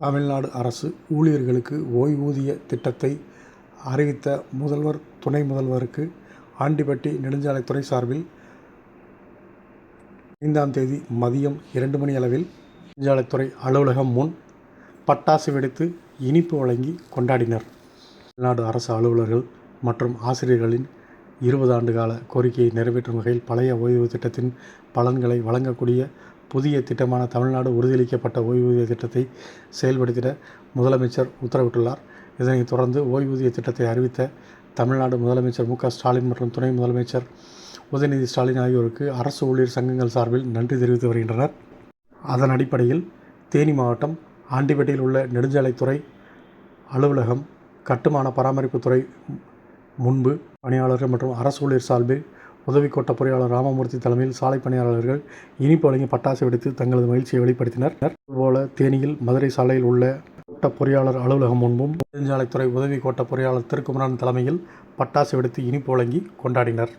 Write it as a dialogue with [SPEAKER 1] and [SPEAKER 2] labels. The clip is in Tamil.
[SPEAKER 1] தமிழ்நாடு அரசு ஊழியர்களுக்கு ஓய்வூதிய திட்டத்தை அறிவித்த முதல்வர் துணை முதல்வருக்கு ஆண்டிபட்டி நெடுஞ்சாலைத்துறை சார்பில் ஐந்தாம் தேதி மதியம் இரண்டு மணி அளவில் நெடுஞ்சாலைத்துறை அலுவலகம் முன் பட்டாசு வெடித்து இனிப்பு வழங்கி கொண்டாடினர். தமிழ்நாடு அரசு அலுவலர்கள் மற்றும் ஆசிரியர்களின் இருபது ஆண்டு கால கோரிக்கையை நிறைவேற்றும் வகையில் பழைய ஓய்வு திட்டத்தின் பலன்களை வழங்கக்கூடிய புதிய திட்டமான தமிழ்நாடு உறுதியளிக்கப்பட்ட ஓய்வூதிய திட்டத்தை செயல்படுத்திட முதலமைச்சர் உத்தரவிட்டுள்ளார். இதனைத் தொடர்ந்து ஓய்வூதிய திட்டத்தை அறிவித்த தமிழ்நாடு முதலமைச்சர் மு. ஸ்டாலின் மற்றும் துணை முதலமைச்சர் உதயநிதி ஸ்டாலின் ஆகியோருக்கு அரசு ஊழியர் சங்கங்கள் சார்பில் நன்றி தெரிவித்து வருகின்றனர். அதன் அடிப்படையில் தேனி மாவட்டம் ஆண்டிபட்டியில் உள்ள நெடுஞ்சாலைத்துறை அலுவலகம் கட்டுமான பராமரிப்பு துறை முன்பு பணியாளர்கள் மற்றும் அரசு ஊழியர் சார்பில் உதவி கோட்ட பொறியாளர் ராமமூர்த்தி தலைமையில் சாலை பணியாளர்கள் இனிப்பு வழங்கி பட்டாசு வெடித்து தங்களது மகிழ்ச்சியை வெளிப்படுத்தினர். அதுபோல தேனியில் மதுரை சாலையில் உள்ள கோட்ட பொறியாளர் அலுவலகம் முன்பும் நெடுஞ்சாலைத்துறை உதவி கோட்ட பொறியாளர் திருக்குமரன் தலைமையில் பட்டாசு வெடித்து இனிப்பு வழங்கி கொண்டாடினர்.